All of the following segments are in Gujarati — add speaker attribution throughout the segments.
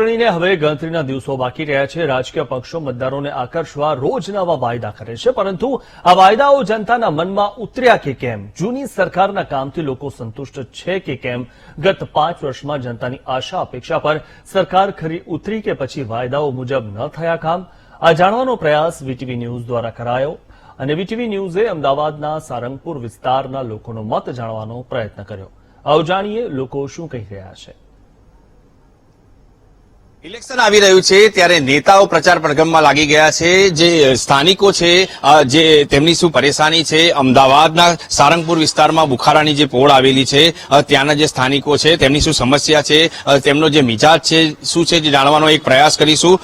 Speaker 1: ચૂંટણીને હવે ગણતરીના દિવસો બાકી રહ્યા છે. રાજકીય પક્ષો મતદારોને આકર્ષવા રોજ નવા વાયદા કરે છે. પરંતુ આ વાયદાઓ જનતાના મનમાં ઉતર્યા કે કેમ? જૂની સરકારના કામથી લોકો સંતુષ્ટ છે કે કેમ? ગત પાંચ વર્ષમાં જનતાની આશા, અપેક્ષા પર સરકાર ખરી ઉતરી કે પછી વાયદાઓ મુજબ ન થયા કામ? આ જાણવાનો પ્રયાસ વીટીવી ન્યૂઝ દ્વારા કરાયો અને વીટીવી ન્યૂઝે અમદાવાદના સારંગપુર વિસ્તારના લોકોનો મત જાણવાનો પ્રયત્ન કર્યો. અવજાણીએ જાણીએ લોકો શું કહી રહ્યા છે.
Speaker 2: ઇલેક્શન આવી રહ્યું છે ત્યારે નેતાઓ પ્રચાર પ્રગમમાં લાગી ગયા છે. જે સ્થાનિકો છે જે તેમની શું પરેશાની છે, અમદાવાદના સારંગપુર વિસ્તારમાં બુખારાની જે પોળ આવેલી છે ત્યાંના જે સ્થાનિકો છે, તેમની શું સમસ્યા છે તેમનો જે મિજાજ છે, શું છે જે જાણવાનો એક પ્રયાસ કરીશું.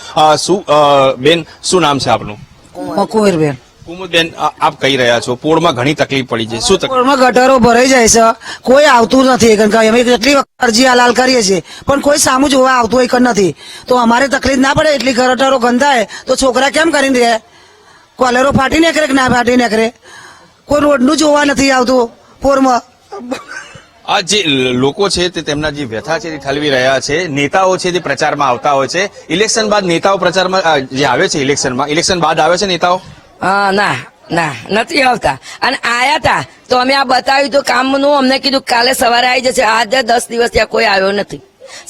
Speaker 2: શું બેન, શું નામ છે આપનું?
Speaker 3: કુંવરબેન
Speaker 2: કુમુદબેન આપ કહી રહ્યા છો પોળમાં ઘણી તકલીફ પડી છે. શું
Speaker 3: પોળમાં ગટરો ભરાઈ જાય છે. કોઈ આવતું નથી કારણ કે અમે કેટલી વખત અરજી હાલાલ કરીએ છીએ. પણ કોઈ સામું જોવા આવતું એક નથી. તો અમારે તકલીફ ના પડે એટલી ગટરો ગંધાય તો છોકરા કેમ કરીને રહે કોલેરો ફાટી નીકળે કે ના ફાટી નીકળે? કોઈ રોડનું જોવા નથી આવતું પોરમાં
Speaker 2: આ જે લોકો છે તે તેમના જે વ્યથા છે તે ઠલવી રહ્યા છે. નેતાઓ છે તે પ્રચારમાં આવતા હોય છે. ઇલેક્શન બાદ નેતાઓ પ્રચારમાં જે આવે છે ઇલેક્શનમાં ઇલેક્શન બાદ આવે છે નેતાઓ?
Speaker 4: ના ના નથી આવતા. અને આયા તા તો અમે આ બતાવ્યું તો કામનું અમને કીધું કાલે સવારે આવી જશે. આજે દસ દિવસ ત્યાં કોઈ આવ્યો નથી.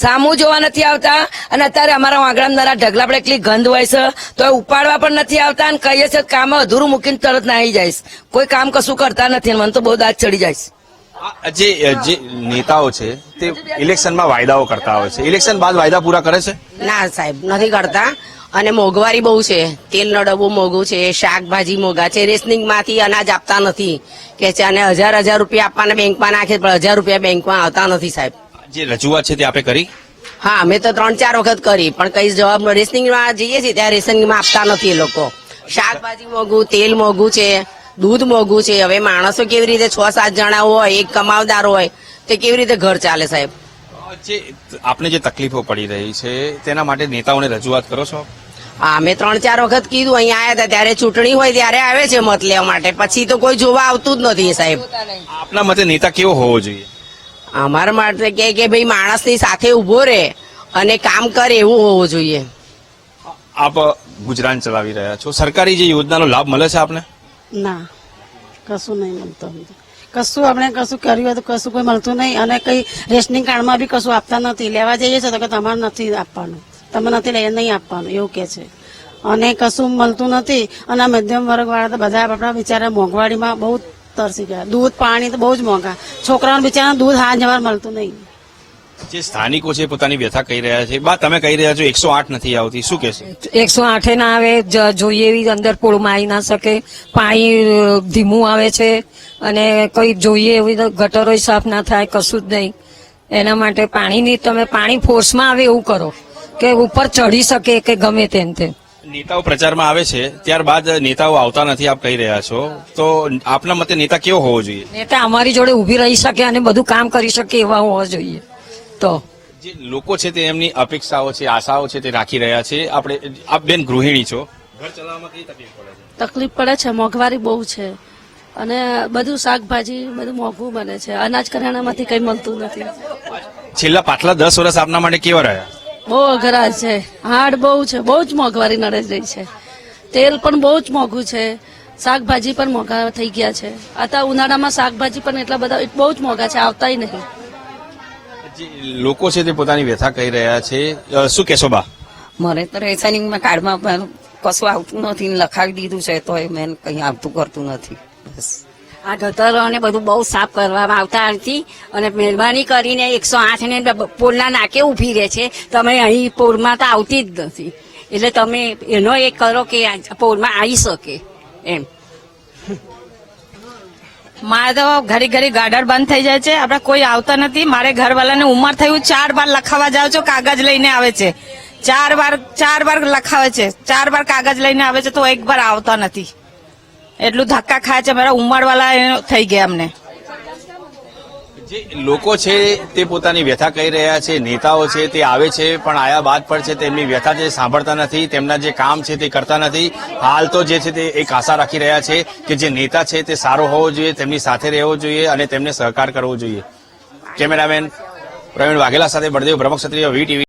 Speaker 4: સામું જોવા નથી આવતા અને અત્યારે અમારા વાગડાના ઢગલા પડે એટલી ગંધ હોય છે તો એ ઉપાડવા પણ નથી આવતા અને કહીએ છીએ કામ અધૂરું મૂકીને તરત ના આવી જઈશ. કોઈ કામ કશું કરતા નથી મને તો બહુ દાંત ચડી જાય
Speaker 2: જે જે નેતાઓ છે તે ઇલેક્શનમાં વાયદાઓ કરતા હોય છે. ઇલેક્શન બાદ વાયદા પૂરા કરે છે?
Speaker 5: ના સાહેબ નથી કરતા. અને મોંઘવારી બહુ છે. તેલનો ડબ્બો મોંઘું છે શાકભાજી મોંઘા છે રેશનિંગમાંથી અનાજ આપતા નથી. કે છે અને હજાર હજાર રૂપિયા આપવાના બેંકમાં નાખે પણ હજાર રૂપિયા બેંકમાં આવતા નથી સાહેબ.
Speaker 2: જે રજૂઆત છે તે આપે કરી?
Speaker 5: હા મેં તો ત્રણ ચાર વખત કરી પણ કઈ જવાબ રેશનિંગમાં જઈએ છીએ ત્યાં રેશનિંગમાં આપતા નથી એ લોકો. શાકભાજી મોંઘું તેલ મોંઘું છે દૂધ મોંઘું છે. હવે માણસો કેવી રીતે છ સાત જણા હોય એક કમાવદાર હોય તે કેવી રીતે ઘર ચાલે સાહેબ?
Speaker 2: જે આપને જે તકલીફો પડી રહી છે તેના માટે નેતાઓને રજૂઆત કરો છો?
Speaker 5: અમે ત્રણ ચાર વખત કીધું અહીંયા આવ્યા હતા ત્યારે ચૂંટણી હોય ત્યારે આવે છે મત લેવા માટે. પછી તો કોઈ જોવા આવતું જ નથી સાહેબ.
Speaker 2: આપના મતે નેતા કેવો હોવો જોઈએ?
Speaker 5: અમારા માટે કે કે ભાઈ માણસની સાથે ઊભો રહે અને કામ કરે એવું હોવું જોઈએ.
Speaker 2: આપ ગુજરાન ચલાવી રહ્યા છો. સરકારી જે યોજનાનો લાભ મળે છે આપને?
Speaker 6: ના કશું નહીં મળતું કશું આપણે કશું કર્યું હોય તો કશું કોઈ મળતું નહીં. અને કઈ રેશનિંગ કાર્ડમાં બી કશું આપતા નથી. લેવા જઈએ છીએ તો કે તમારે નથી આપવાનું. તમે નથી લઈ, નહીં આપવાનું. એવું કે છે. અને કશું મળતું નથી. અને આ મધ્યમ વર્ગ વાળા તો બધા આપણા બિચારા મોંઘવાડીમાં બહુ તરસી ગયા. દૂધ, પાણી તો બહુ જ મોંઘા. છોકરાઓને બિચારા દૂધ હાથ જવાર મળતું નહીં.
Speaker 2: જે સ્થાનિકો છે પોતાની વ્યથા કહી રહ્યા છે. બા તમે કહી રહ્યા છો એકસો આઠ નથી આવતી. શું કહેશો?
Speaker 4: એકસો આઠે ના આવે જોઈએ એવી અંદર પોળમાં આવી ના શકે. પાણી ધીમું આવે છે અને કઈ જોઈએ એવી ગટરો સાફ ના થાય કશું જ નહીં. એના માટે પાણીની તમે પાણી ફોર્સમાં આવે એવું કરો કે ઉપર ચડી શકે કે ગમે તેમ તે
Speaker 2: નેતાઓ પ્રચારમાં આવે છે. ત્યારબાદ નેતાઓ આવતા નથી આપ કહી રહ્યા છો. તો આપના મતે નેતા કેવો હોવો જોઈએ?
Speaker 4: નેતા અમારી જોડે ઊભી રહી શકે અને બધું કામ કરી શકે એવા હોવા જોઈએ. તો
Speaker 2: જે લોકો છે તે એમની અપેક્ષાઓ છે આશાઓ છે તે રાખી રહ્યા છે. આપણે આપ બેન ગૃહિણી છો. ઘર ચલાવવામાં કઈ તકલીફ પડે છે?
Speaker 6: તકલીફ પડે છે મોંઘવારી બહુ છે. અને બધું શાકભાજી બધું મોંઘું બને છે. અનાજ કરિયાણામાંથી કઈ મળતું નથી.
Speaker 2: છેલ્લા પાછલા દસ વર્ષ આપના માટે કેવા રહ્યા?
Speaker 6: બહુ અઘરા છે. હાડ બહુ છે. બહુ જ મોંઘવારી નડે રહી છે. તેલ પણ બહુ જ મોંઘું છે. શાકભાજી પણ મોંઘા થઈ ગયા છે. અત્યારે ઉનાળામાં શાકભાજી પણ એટલા બધા બહુ જ મોંઘા છે. આવતાય નહીં.
Speaker 2: લોકો છે તે પોતાની વ્યથા કહી રહ્યા છે શું કહેશો બા?
Speaker 7: મને તો રેશનિંગમાં કાર્ડમાં કશું આવતું નથી ને લખાવી દીધું છે તો એ મેં કંઈ આવતું કરતું નથી. બસ.
Speaker 8: આ ગટરોને બધું બહુ સાફ કરવામાં આવતા નથી અને મહેરબાની કરીને એકસો આઠ ને પોલના નાકે ઊભી રહે છે. તમે અહીં પોલમાં તો આવતી જ નથી. એટલે તમે એનો એક કરો કે આ પોલમાં આવી શકે એમ.
Speaker 9: મારે તો ઘડી ઘડી ગાર્ડર બંધ થઈ જાય છે. આપણે કોઈ આવતા નથી. મારે ઘરવાળાને ઉંમર થયું ચાર વાર લખાવા જાઓ છો, કાગજ લઈને આવે છે. ચાર વાર ચાર વાર લખાવે છે. ચાર વાર કાગજ લઈને આવે છે તો એક વાર આવતા નથી. એટલું ધક્કા ખાય છે. મારા ઉંમરવાળા થઈ ગયા અમને.
Speaker 2: જે લોકો છે તે પોતાની વ્યથા કહી રહ્યા છે, નેતાઓ છે તે આવે છે, પણ આયા બાદ પણ છે તેમની વ્યથા જે સાંભળતા નથી, તેમના જે કામ છે તે કરતા નથી. હાલ તો જે છે તે એક આશા રાખી રહ્યા છે કે જે નેતા છે તે સારો હોવો જોઈએ, તેમની સાથે રહેવો જોઈએ અને તેમને સહકાર કરવો જોઈએ. કેમેરામેન પ્રવીણ વાઘેલા સાથે બળદેવ બ્રહ્મક્ષત્રિય વી ટીવી